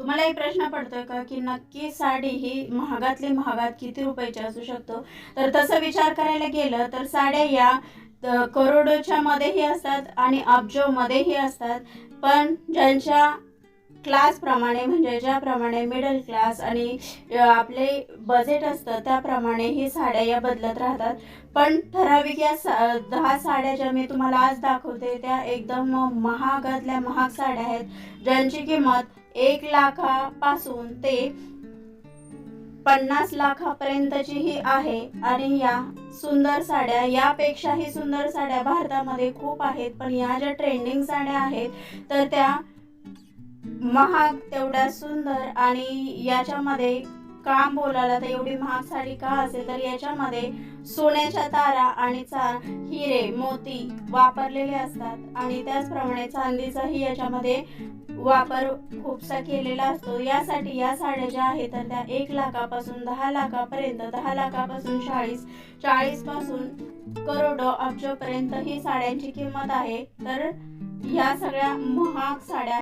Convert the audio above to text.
तुम्हाला एक प्रश्न पडतोय का की नक्की साडी ही महागातली महागात किती रुपयाची असू शकतो? तर तसं विचार करायला गेलं तर साड्या या करोडोच्या मध्येही असतात आणि अब्जोमध्येही असतात. पण ज्यांच्या क्लासप्रमाणे म्हणजे ज्याप्रमाणे मिडल क्लास आणि आपले बजेट असतं त्याप्रमाणे ही साड्या या बदलत राहतात. पण ठराविक या सा दहा साड्या ज्या मी तुम्हाला आज दाखवते त्या एकदम महागातल्या महाग साड्या आहेत ज्यांची किंमत एक लाखापासून ते पन्नास लाखापर्यंतचीही आहे. आणि या सुंदर साड्या यापेक्षाही सुंदर साड्या भारतामध्ये खूप आहेत. पण या ज्या ट्रेंडिंग साड्या आहेत तर त्या महाग तेवढ्या सुंदर आणि याच्यामध्ये काम बोलायला तर एवढी महाग साडी का असेल? तर याच्यामध्ये सोन्याच्या तारा आणि चा हिरे मोती वापरलेले असतात. आणि त्याचप्रमाणे चांदीचाही याच्यामध्ये वापर खूपसा केलेला असतो. यासाठी या साड्या ज्या आहेत तर त्या एक लाखापासून दहा लाखापर्यंत दहा लाखापासून चाळीस चाळीसपासून करोडो अब्जोपर्यंत ही साड्यांची किंमत आहे. तर या सगळ्या महाग साड्या